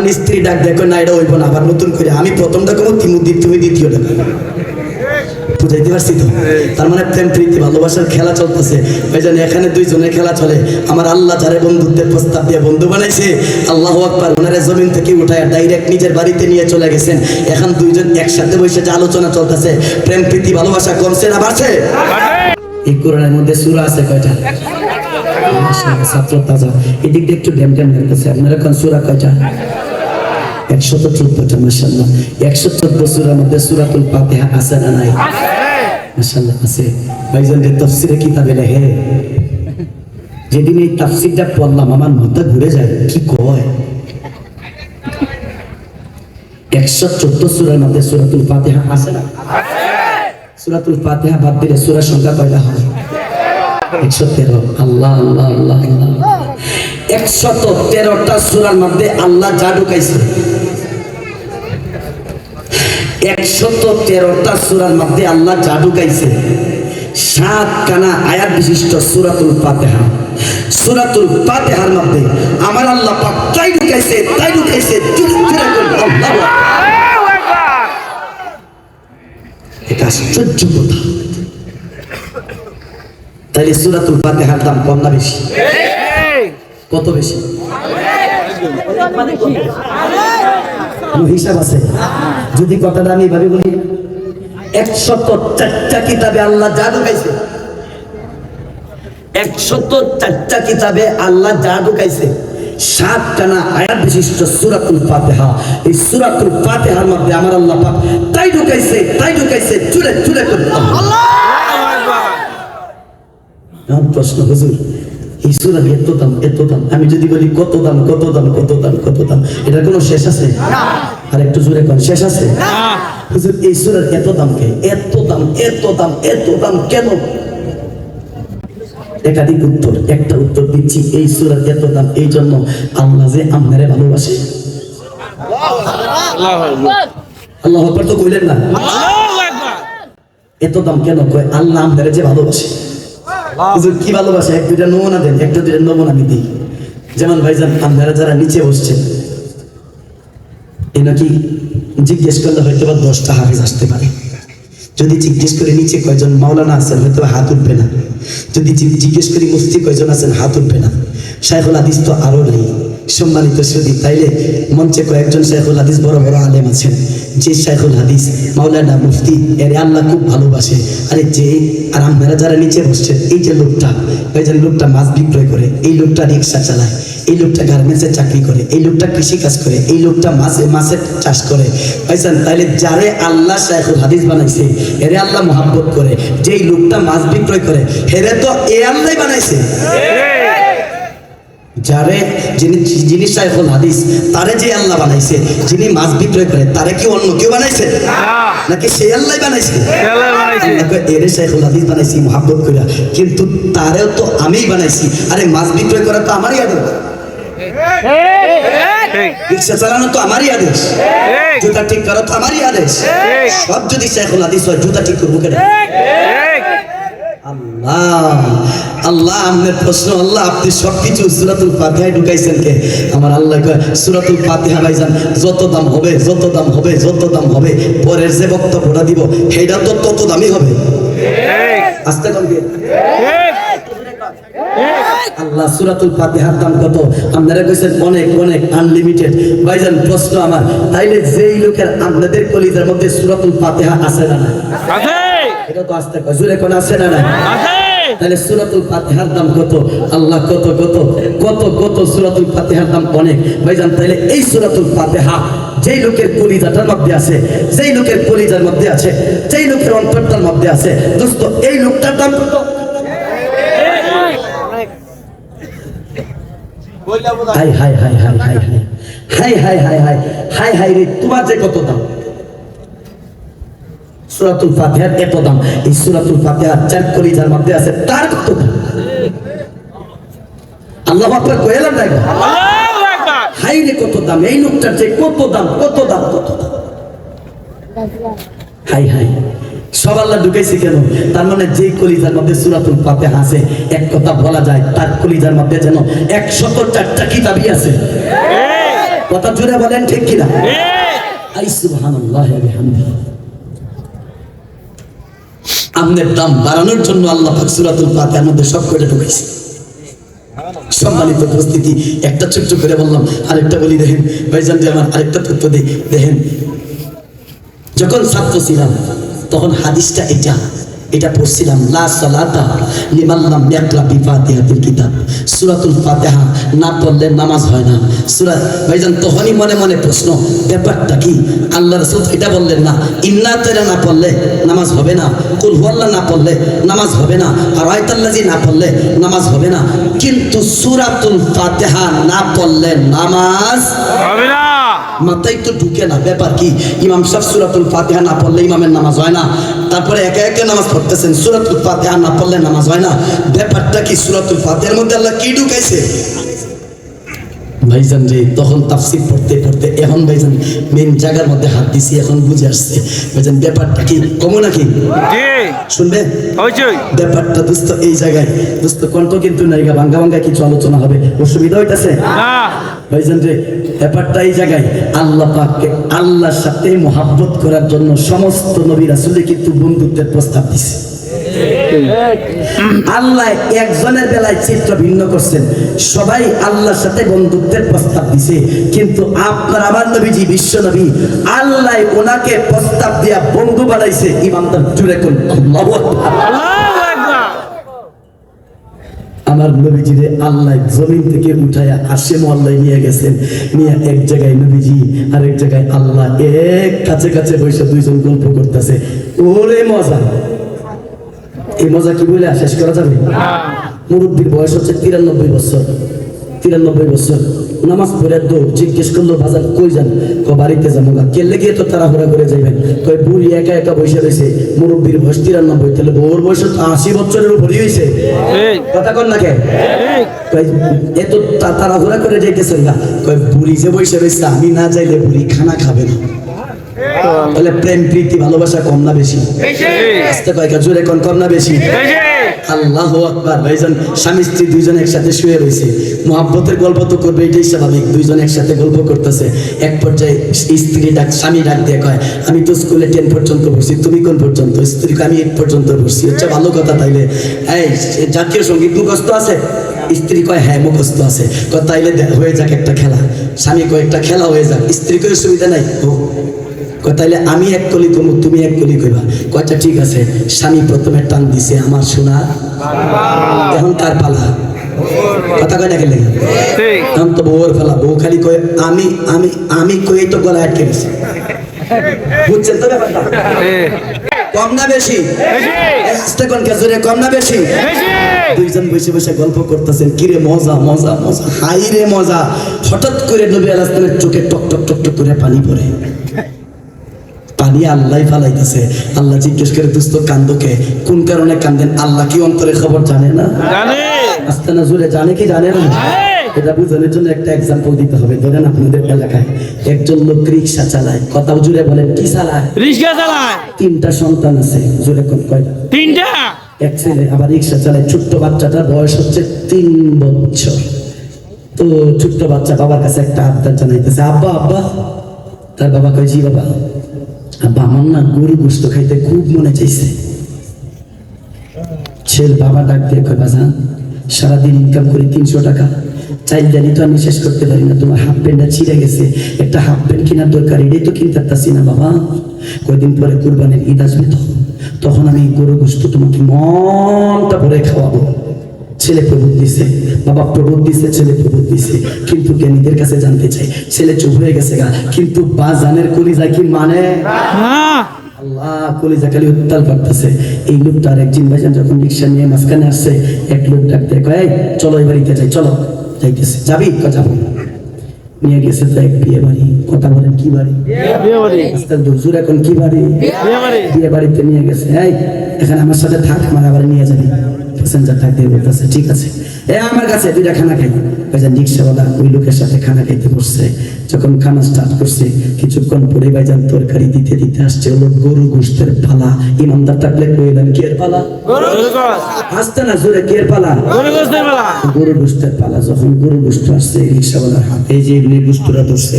আমি স্ত্রী ডাক, দেখো না, এটা হইব না, আবার নতুন করে। আমি প্রথমটা কমো তুমি তুমি দ্বিতীয়টা বুঝাইতে পারছি তো? তার মানে প্রেম, প্রীতি, ভালোবাসার খেলা চলতেছে। ওই জন্য এখানে দুইজনের খেলা চলে। আমার আল্লাহ যারে বন্ধুত্বের প্রস্তাব দিয়ে বন্ধু বানাইছে, আল্লাহ আকবার, ওনারা জমিন থেকে উঠায় ডাইরেক্ট নিজের বাড়িতে নিয়ে চলে গেছেন। এখন দুইজন একসাথে বসে যে আলোচনা চলতেছে, প্রেম, প্রীতি, ভালোবাসা কমছে না বাড়ছে? এই কোরআনের মধ্যে সুরা আছে কয়টা? ছাত্র তাজা। এদিক দিয়ে একটু ড্যাম ড্যাম লাগতেছে। আপনার এখন সুরা কয়টা? একশত চোদ্দটা মাসাল্লাহ একশো চোদ্দ মধ্যে সুরাতুল ফাতিহা আছে না নাই? মাসাল্লাহ আছে। ভাইজান, যে তফসিরে কিতাবে লেখে, যেদিন এই তাফসিরটা পড়লাম, আমার মাথা ঘুরে যায়, কি কয়? একশো চোদ্দ সুরার মধ্যে সুরাতুল ফাতিহা আছে না? সুরাতুল ফাতিহা বাদ দিলে সুরার সংখ্যা কয়টা হয়? একশো তেরো। আল্লাহ আল্লাহ আল্লাহ আল্লাহ। একশত তেরোটা সুরার মধ্যে আল্লাহ যা ঢুকাইছে একশত তেরোটা সুরার মধ্যে আল্লাহ যা ঢুকাইছে সাত কানা আয়াত বিশিষ্ট সুরাতুল ফাতেহা। সুরাতুল ফাতেহার মধ্যে আমার আল্লাহ পাক তাই ঢুকাইছে তাই ঢুকাইছে। এটা আশ্চর্য কথা। তাইলে সুরাতুল ফাতেহার দাম কম না বেশি? কত বেশি? কোনো হিসাব আছে? যদি কথাটা আমি এভাবে বলি একশত চারটা কিতাবে আল্লাহ যা ঢুকাইছে। একশত চারটা কিতাবে আল্লাহ যা ঢুকাইছে সাত টানা আয়াত বিশিষ্ট সুরাতুল ফাতেহা। এই সুরাতুল ফাতেহার মধ্যে আমার আল্লাহ পাক তাই ঢুকাইছে তাই ঢুকাইছে চুলে চুলে করে। এখন প্রশ্ন হুজুর এই সুরার এত দাম এত দাম। আমি যদি বলি কত দাম কত দাম কত দাম কত দাম? এটার কোনো শেষ আছে? আর একটু জোরে কোন শেষ আছে? হুজুর এই সুরার এত দাম কে? এত দাম এত দাম এত দাম কেন? একাধিক উত্তর একটা উত্তর দিচ্ছি এই সুরার এত দাম এই জন্য আল্লাহ যে আপনারে ভালোবাসে। আল্লাহ তো কইলেন না? এত দাম কেন? কয় আল্লাহ আপনারে যে ভালোবাসে। হুজুর, কি ভালোবাসে? এক, দুইটা নমুনা দেন দুইটা নমুনা দিই যেমন ভাইজান, আপনারা যারা নিচে বসছেন এ নাকি জিজ্ঞেস করলে হয়তো বা দশটা হাফিজ আসতে পারে। যদি জিজ্ঞেস করি নিচে কয়জন মাওলানা আছেন হয়তো হাত উঠবে না। যদি জিজ্ঞেস করি মুফতি কয়জন আছেন, হাত উঠবে না। শাইখুল হাদিস তো আরও নেই। সম্মানিত সুদী তাইলে মঞ্চে কয়েকজন শাইখুল হাদিস বড় বড় আলেম আছেন। যে শাইখুল হাদিস মাওলানা মুফতি, এর আল্লাহ খুব ভালোবাসে। আরে যে, আর আপনারা যারা নিচে বসছেন এই যে লোকটা ওই যে লোকটা মাছ বিক্রয় করে, এই লোকটা রিক্সা চালায়, এই লোকটা গার্মেন্টসে চাকরি করে, এই লোকটা কৃষি কাজ করে, এই লোকটা মাছে মাছের চাষ করে। ভাইজান, তাইলে যারে আল্লাহ শাইখুল হাদিস বানাইছে, এরে আল্লাহ মহাব্বত করে, যেই লোকটা মাছ বিক্রয় করে, হেরে তো এ আল্লাহ বানাইছে। যারে যিনি যিনি শাইখুল হাদিস তারে যে আল্লাহ বানাইছে যিনি মাছ বিক্রয় করে তারে কি অন্য কেউ বানাইছে? নাকি সেই আল্লাহ বানাইছে? এরে শাইখুল হাদিস বানাইছি কিন্তু তারেও তো আমিই বানাইছি। আরে মাছ বিক্রয় করা তো আমারই আদেশ। রিক্সা চালানো তো আমারই আদেশ। জুতা ঠিক করা তো আমারই আদেশ। সব যদি শাইখুল হাদিস হয় জুতা ঠিক করব কেন? আল্লাহ আপনার প্রশ্ন আল্লাহ আপনি সবকিছু সুরাতুল ফাতিহায় ঢুকাইছেন কে? আমার আল্লাহ সুরাতুল ফাতিহা ভাইজান যত দাম হবে যত দাম হবে যত দাম হবে পরের যে বক্তব্যটা দিব সেটা তো তত দামই হবে। আস্তে আল্লাহ সুরাতুল ফাতিহার দাম কত? আপনারা কইছেন অনেক অনেক আনলিমিটেড ভাইজান প্রশ্ন আমার তাইলে যেই লোকের আপনাদের কলিজার মধ্যে সুরাতুল ফাতিহা আছে না না এটা তো আস্তে কয় জোরে কোন আছে না না তাহলে সুরাতুল ফাতিহার দাম কত আল্লাহ কত কত কত কত সুরাতুল ফাতিহার দাম অনেক ভাইজান তাহলে এই সুরাতুল ফাতিহা যেই লোকের কলিজাটার মধ্যে আছে যেই লোকের কলিজার মধ্যে আছে যেই লোকের অন্তরটার মধ্যে আছে দোস্ত এই লোকটার দাম কত হাই হাই হাই হাই হাই হাই হাই হাই হাই হাই হাই হাই রে তোমার যে কত দাম সুরাতুল ফাতিহার এত দাম এই সুরাতুল ফাতিহার চার কলিজার মধ্যে আছে তার কত দাম আল্লাহ আপনার কয়েলাম গো। হাই রে কত দাম এই লোকটার যে কত দাম কত দাম কত দাম? হাই হাই সব আল্লাহ ঢুকাইছে কেন? তার মানে যেই কলিজার মধ্যে সুরাতুল পাতে হাসে এক কথা বলা যায় তার কলিজার মধ্যে যেন একশত চারটা কিতাবই আছে। কথা জুড়ে বলেন ঠিক কিনা? আই সুবহানাল্লাহ ওয়া বিহামদিহি। আমনের দাম বাড়ানোর জন্য আল্লাহ ফাকসুরাতুল ফাতিহার মধ্যে সব করে ঢুকাইছে। সম্মানিত উপস্থিতি, একটা ছোট্ট করে বললাম, আরেকটা বলি দেখেন, ভাইজান যে আমার আরেকটা তথ্য দিই, দেখেন, যখন ছাত্র ছিলাম, তখন হাদিসটা এটা। এটা পড়ছিলাম লা সালাতা লিমান লাম ইয়াকরা বিফাতিহাতিল কিতাব। সূরাতুল ফাতিহা না পড়লে নামাজ হয় না। সূরা ভাইজান তখনই মনে মনে প্রশ্ন ব্যাপারটা কি? আল্লাহ রাসূল এটা বললেন না ইন্না তারা না পড়লে নামাজ হবে না কুল হুয়াল্লাহ না পড়লে নামাজ হবে না আর আয়াতাল্লাজি না পড়লে নামাজ হবে না। কিন্তু সূরাতুল ফাতিহা না পড়লে নামাজ হবে না। মাথায় তো ঢুকে না। ব্যাপার কি? ইমাম সাহেব সুরাতুল ফাতিহা না পড়লে ইমামের নামাজ হয় না। তারপরে একে একে নামাজ পড়তেছেন। সুরাতুল আর না পড়লে নামাজ হয় না। ব্যাপারটা কি সুরাতুল উৎপাতের মধ্যে আল্লাহ কি ঢুকাইছে? ভাইজান রে তখন তাফসির পড়তে পড়তে এখন ভাইজান মেন জায়গার মধ্যে হাত দিছি এখন বুঝে আসছে। ভাইজান ব্যাপারটা কি? কমো নাকি? শুনবে? ব্যাপারটা দোস্ত এই জায়গায়। দোস্ত কণ্ঠ কিন্তু নাইগা ভাঙ্গা ভাঙ্গা কিছু আলোচনা হবে। অসুবিধা হইতাছে? না। ভাইজান রে ব্যাপারটা এই জায়গায় আল্লাহ পাককে আল্লাহর সাথে মোহাব্বত করার জন্য সমস্ত নবী রাসূলে কিন্তু বন্ধুত্বের প্রস্তাব দিছে। আল্লাহ একজনের বেলায় চিত্র ভিন্ন করছেন। সবাই আল্লাহর সাথে বন্ধুত্বের প্রস্তাব দিছে। কিন্তু আপনার আমার নবীজি, বিশ্ব নবী, আল্লাহ ওনাকে প্রস্তাব দিয়া বন্ধু বানাইছে। ইমামদার জুড়ে কোন। আমার নবীজিরে আল্লাহ জমিন থেকে উঠায়া আসে মোয়াল্লায় নিয়ে গেছেন। নিয়ে এক জায়গায় নবীজি আর এক জায়গায় আল্লাহ। এক কাছে কাছে বসে দুইজন গল্প করতেছে। ওরে মজা। এই মজা কি বলে শেষ করা যাবে? মুরব্বীর বয়স হচ্ছে তিরানব্বই বছর। তিরানব্বই বছর। নামাজ পড়ে তো জিজ্ঞেস করল বাজার কই যান? ক বাড়িতে যাব গা। কেলে গিয়ে তো তাড়াহুড়া করে যাইবেন? কই বুড়ি একা একা বসে রয়েছে। মুরব্বীর বয়স তিরানব্বই। তাহলে বউর বয়স তো আশি বছরের উপরই হয়েছে কথা কন না কে? এত তা- তাড়াহুড়া করে যাইতেছেন না কই বুড়ি যে বসে রয়েছে আমি না যাইলে বুড়ি খানা খাবে না। তাহলে প্রেম প্রীতি ভালোবাসা কম না বেশি? আস্তে জোরে কোন কম না বেশি? আল্লাহ আকবার। ভাইজান স্বামী স্ত্রী দুইজন একসাথে শুয়ে রয়েছে মহাব্বতের গল্প তো করবে এটাই স্বাভাবিক। দুইজন একসাথে গল্প করতেছে। এক পর্যায়ে স্ত্রী ডাক স্বামী ডাক দিয়ে কয় আমি তো স্কুলে টেন পর্যন্ত পড়ছি তুমি কোন পর্যন্ত? স্ত্রী কয়, আমি এইট পর্যন্ত পড়ছি। হচ্ছে ভালো কথা তাইলে। এই জাতীয় সংগীত মুখস্থ আছে? স্ত্রী কয় হ্যাঁ মুখস্থ আছে। কয় তাইলে হয়ে যাক একটা খেলা। স্বামী কয় একটা খেলা হয়ে যাক। স্ত্রী কয় সুবিধা নাই? ও কয় তাইলে আমি এক কলি কমু তুমি এক কলি কইবা? কয়টা ঠিক আছে। স্বামী প্রথমে টান দিছে আমার সোনা এখন কার পালা। কথা কয় না গেলে এখন তো বউর ফেলা বউ খালি কয় আমি আমি আমি কই তো গলা আটকে গেছে? বুঝছেন তো ব্যাপারটা? কম না বেশি? বেশি। এই আস্তে কোন কেজরে কম না বেশি? বেশি। দুইজন বসে বসে গল্প করতেছেন কিরে মজা মজা মজা হাই রে মজা। হঠাৎ করে নবী আলাইহিসসালামের চোখে টক টক টক টক করে পানি পড়ে। পানি আল্লাহ ফালাইতেছে। আল্লাহ জিজ্ঞেস করে দুস্ত কান্দকে কোন কারণে কান্দেন? আল্লাহ কি অন্তরের খবর জানে না? আস্তে না জুড়ে জানে কি জানে না? এটা বুঝানোর জন্য একটা এক্সাম্পল দিতে হবে। ধরেন আপনাদের এলাকায় একজন লোক রিক্সা চালায়। কথাও জুড়ে বলেন কি চালায়? রিক্সা চালায়। তিনটা সন্তান আছে। জুড়ে কোন কয়টা তিনটা? এক ছেলে আবার রিক্সা চালায়। ছোট্ট বাচ্চাটার বয়স হচ্ছে তিন বছর। তো ছোট্ট বাচ্চা বাবার কাছে একটা আবদার জানাইতেছে আব্বা আব্বা। তার বাবা কয় জি বাবা। আব্বা, আমার না গরু গোস্ত খাইতে খুব মনে চাইছে। ছেলে বাবা ডাক দিয়ে কয় বাজান সারাদিন ইনকাম করি তিনশো টাকা। চাইল জানি তো আমি শেষ করতে পারি না, তোমার হাফ প্যান্টটা ছিঁড়ে গেছে। একটা হাফ প্যান্ট কেনার দরকার, এটাই তো কিনতে পারতাছি না বাবা। কয়দিন পরে কুরবানির ঈদ আসবে তো, তখন আমি গরু গোস্ত তোমাকে মনটা ভরে খাওয়াবো। ছেলে প্রবোধ দিছে বাবা প্রবোধ দিছে ছেলে প্রবোধ দিছে কিন্তু জ্ঞানীদের কাছে জানতে চাই ছেলে চুপ হয়ে গেছে গা কিন্তু বা জানের কলিজা কি মানে? আল্লাহ কলিজা খালি উত্তাল করতেছে। এই লোকটার একদিন ভাইজান যখন রিক্সা নিয়ে মাঝখানে আসছে এক লোক ডাকতে কয় চলো এই বাড়িতে যাই চলো। যাইতেছে। যাবি? ক যাব। নিয়ে গেছে তো এক বিয়ে বাড়ি। কথা বলেন কি বাড়ি? বিয়ে বাড়ি। আজকাল দুজুর এখন কি বাড়ি। বিয়ে বাড়িতে নিয়ে গেছে। এই এখানে আমার সাথে থাক আমার আবার নিয়ে যাবি। প্যাসেঞ্জার দিয়ে বলতেছে ঠিক আছে। এ আমার কাছে দুইটা খানা খাই। ভাইজান রিক্সাওয়ালা ওই লোকের সাথে খানা খাইতে বসছে। যখন খানা স্টার্ট করছে কিছুক্ষণ পরে ভাইজান তরকারি দিতে দিতে আসছে হলো গরু গোষ্ঠের পালা। ইমানদার থাকলে কইলেন কি এর পালা? আসতে না জোরে কি এর পালা। গরু গোষ্ঠের পালা যখন গরু গোষ্ঠ আসছে রিক্সাওয়ালার হাতে যে এগুলি গোষ্ঠরা ধরছে।